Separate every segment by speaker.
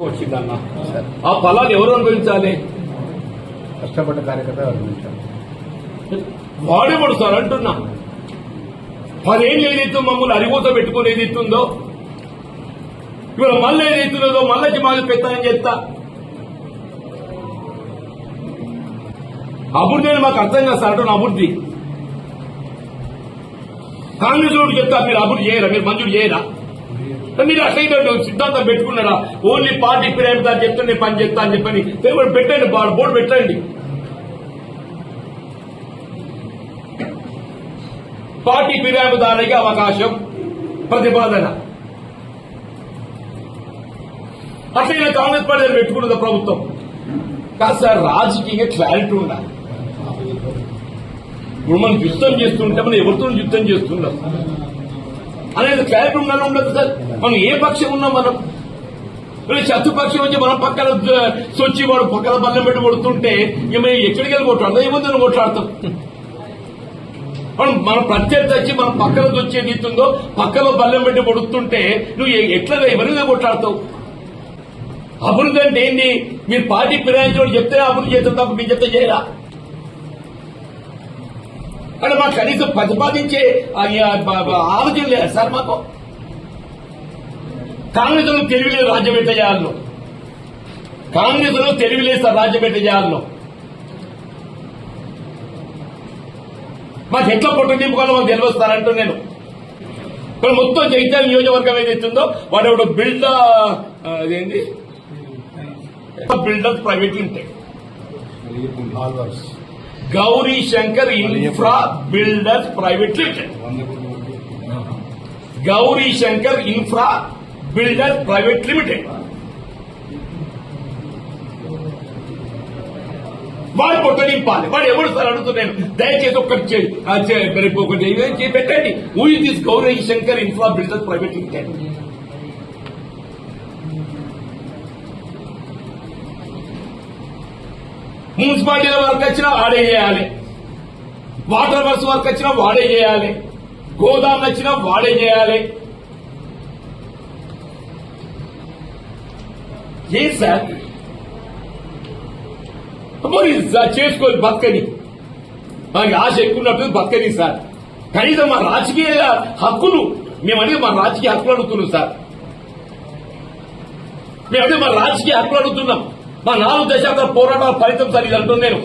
Speaker 1: వచ్చిందన్న ఆ ఫలాన్ని ఎవరు అనుభవించాలి?
Speaker 2: కష్టపడ్డ కార్యకర్త అనుభవించాలి?
Speaker 1: వాడేవాడు సార్ అంటున్నా. పదేళ్ళు ఏదైతే మమ్మల్ని అరిగోత పెట్టుకుని ఏదైతుందో ఇవాళ మళ్ళీ ఏదైతున్నదో మళ్ళీ మాది పెత్తనం చేస్తా. అభివృద్ధి అని మాకు అర్థం కాదు సార్ అంటున్నా అభివృద్ధి కాంగ్రెస్ చెప్తా మీరు అభివృద్ధి చేయరా? మీరు మంజూరు చేయరా? మీరు అసలు సిద్ధాంతం పెట్టుకున్నారా ఓన్లీ పార్టీ ఫిర్యాదు దాన్ని చెప్తే నేను పని చేస్తా అని చెప్పని. పెట్టండి బోర్డు పెట్టండి. పార్టీ ఫిర్యాదుదారునికి అవకాశం ప్రతిపాదన. అట్లయినా కాంగ్రెస్ పార్టీ పెట్టుకున్నది ప్రభుత్వం. కాదు సార్ రాజకీయంగా క్లారిటీ ఉండాలి. ఇప్పుడు మనం యుద్ధం చేస్తుంటే మనం ఎవరితో యుద్ధం చేస్తున్నాం అనేది క్లారిటీ ఉండాలి ఉండదు సార్. మనం ఏ పక్షం ఉన్నాం మనం శత్రుపక్షం వచ్చి మనం పక్కన సొచ్చి వాడు పక్కన బల్లం పెట్టి కొడుతుంటే ఇక మేము ఎక్కడికి వెళ్ళి కొట్లాడతాం ఏముందని కొట్లాడతాం. మనం మన ప్రత్యర్థి వచ్చి మనం పక్కన వచ్చే నీతుందో పక్కలో బల్లం పెట్టి కొడుతుంటే నువ్వు ఎట్లా ఎవరిగా కొట్లాడతావు? అభివృద్ధి అంటే ఏంటి మీరు పార్టీ ఫిరాయించడం చెప్తే అభివృద్ధి చేస్తాం తప్ప మీరు చెప్తే చేయరా? అంటే మాకు కనీసం ప్రతిపాదించే ఆలోచన లేదా సార్ మాకు. కాంగ్రెస్లో తెలివిలేదు రాజ్యం పెట్ట చేయాలను కాంగ్రెస్లో తెలివిలేదు సార్ రాజ్యం ఎట్లా చేయాలను మాకు ఎట్లా పొట్టు నింపుకోవాలో మాకు తెలియస్తారంటూ నేను. ఇప్పుడు మొత్తం జైత్యాల నియోజకవర్గం ఏదైతుందో వాడు ఎవడు బిల్డ్ అదేంటి? Builders private limited
Speaker 2: all works
Speaker 1: Gauri Shankar infra builders private limited Gauri Shankar infra builders private limited వాడు పొట్ట నింపాలి వాడు ఎవడు సార్ అడుగుతున్నాను దయచేసి ఒక్కటి చే- ఆ చే- రేపు ఒకటి ఏదైనా చేసి పెట్టండి who is this Gauri Shankar infra builders private limited మున్సిపాలిటీల work వచ్చినా వాడే చేయాలి. వాటర్ వర్క్స్ వర్క్ వచ్చినా వాడే చేయాలి. గోదాం వచ్చినా వాడే చేయాలి. ఏ సార్? మరి సార్ చేసుకోవాలి బతకని. మనకి ఆశ ఎక్కువ ఉన్నట్టు బతకని సార్. కనీసం మా రాజకీయ హక్కులు మేమనేది మా రాజకీయ హక్కులు అడుగుతున్నాం సార్. మేమదే మా రాజకీయ హక్కులు అడుగుతున్నాం. మా నాలుగు దశాబ్దాల పోరాటాల ఫలితం సార్ ఇది అంటున్నాను నేను.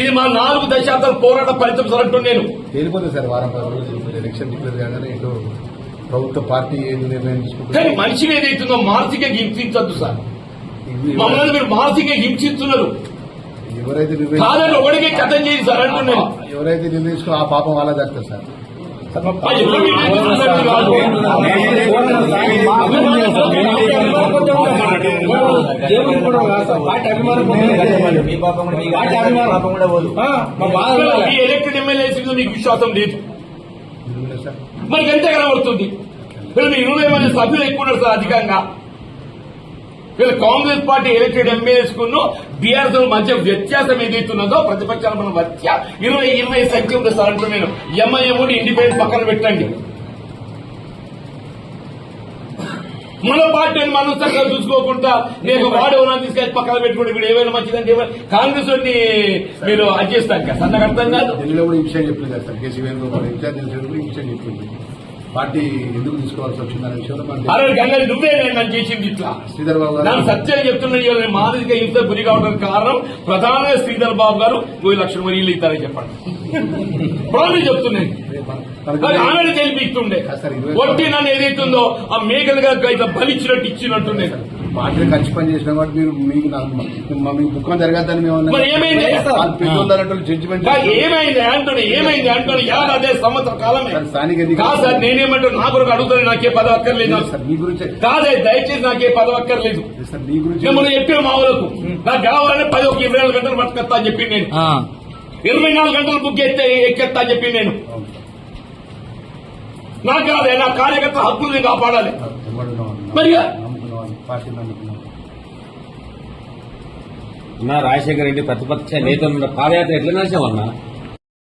Speaker 2: ఇది
Speaker 1: మా నాలుగు దశాబ్దాల పోరాట ఫలితం సార్ అంటున్నాను నేను.
Speaker 2: తేలిపోతుంది సార్ వారం పది రోజులు. ఎలక్షన్ డిక్లేర్ కాగానే ఇటు ప్రభుత్వ పార్టీ ఏది నిర్ణయం
Speaker 1: కానీ
Speaker 2: తీసుకుంటుంది
Speaker 1: మనిషిని ఏదైతుందో మానసికంగా హింసించద్దు సార్. మమ్మల్ని మీరు మానసికంగా హింసిస్తున్నారు
Speaker 2: ఎవరైతే
Speaker 1: కాదని ఒకడికే కథం చేసి సార్ అంటున్నాను
Speaker 2: ఎవరైతే నిర్ణయించుకో ఆ పాపం వాళ్ళ దక్కుతుంది సార్.
Speaker 3: మీ పాపం కూడా మీ పాపం కూడా పోదు.
Speaker 1: ఈ ఎలక్టెడ్ ఎమ్మెల్యేస్ మీద మీకు విశ్వాసం లేదు. మనకి ఎంత కనబడుతుంది? వీళ్ళు ఇరవై మంది సభ్యులు ఎక్కువ ఉన్నారు సార్ అధికంగా. వీళ్ళు కాంగ్రెస్ పార్టీ ఎలక్టెడ్ ఎమ్మెల్యేస్ కును బీఆర్ఎస్ మధ్య వ్యత్యాసం ఏదైతున్నదో ప్రతిపక్షాల మన మధ్య ఇరవై ఇరవై సంఖ్య ఉంది సార్ అంటూ నేను ఎంఐఎం కూడా ఇండిపెండెంట్ పక్కన పెట్టండి. మన పార్టీని మనం చక్కగా చూసుకోకుండా నేను వాడేవనా తీసుకెళ్ళి పక్కన పెట్టుకుంటే వీడు ఏమైనా మంచిదంటే ఏమైనా కాంగ్రెస్ వాడిని మీరు అది చేస్తాను కదా. అర్థం కాదు.
Speaker 2: ఢిల్లీలో కూడా ఈ విషయం చెప్పింది కదా సార్ కేసీ వేణుగోపాల్ ఇన్ఛార్జ్ ఈ విషయం చెప్పింది పార్టీ ఎందుకు తీసుకోవాల్సి విషయంలో మనకి
Speaker 1: అరే గంగని నువ్వే నేను నన్ను చేసింది ఇట్లా.
Speaker 2: శ్రీధర్ బాబు గారు
Speaker 1: సత్యం చెప్తున్నాను ఇవాళ నేను మానసిక హింస గురి కావడానికి కారణం ప్రధానంగా శ్రీధర్ బాబు గారు. పోయి లక్షల మరి ఇల్లు ఇస్తారని చెప్పండి.
Speaker 2: మనకి
Speaker 1: అది ఆమెను గెలిపిస్తుండే ఒట్టి నన్ను ఏదైతుందో ఆ మేకలుగా ఇట్లా బలిచ్చినట్టు ఇచ్చినట్టుండే
Speaker 2: పార్టీ ఖర్చు పని చేసిన కాబట్టి మీరు మీకు నాకు- మ- మీకు దుఃఖం జరగద్దని మేము అన్నాం.
Speaker 1: మరి ఏమైంది?
Speaker 2: వాళ్ళు పెద్దోళ్ళంటే జడ్జిమెంట్
Speaker 1: ఏమైంది ఏమైంది అదే సంవత్సర కాలమే
Speaker 2: సార్, స్థానిక ఎన్నికలు-
Speaker 1: కాదు సార్ నేనేమంటే నా కొరకు అడుగుతాను నాకే పదవి అక్కర్లేదు.
Speaker 2: సార్ మీ గురించి
Speaker 1: కాదే దయచేసి నాకే పదవి అక్కర్లేదు
Speaker 2: సార్ మీ గురించి
Speaker 1: మొన్న చెప్పిన మా ఊరకు నాకు కావాలంటే పది ఒక ఇరవై నాలుగు గంటలు పట్టుకొస్తా అని చెప్పి నేను ఇరవై నాలుగు గంటలు బుక్ ఎత్తే ఎక్కెత్తా అని చెప్పి నేను. నాకు కాదే నా కార్యకర్త హక్కులు నేను కాపాడాలి. మరి
Speaker 2: పార్టీ నమ్ముకున్నాం
Speaker 4: అన్నా రాజశేఖర రెడ్డి ప్రతిపక్ష నేత పాదయాత్ర ఎట్లా నడిచామన్నా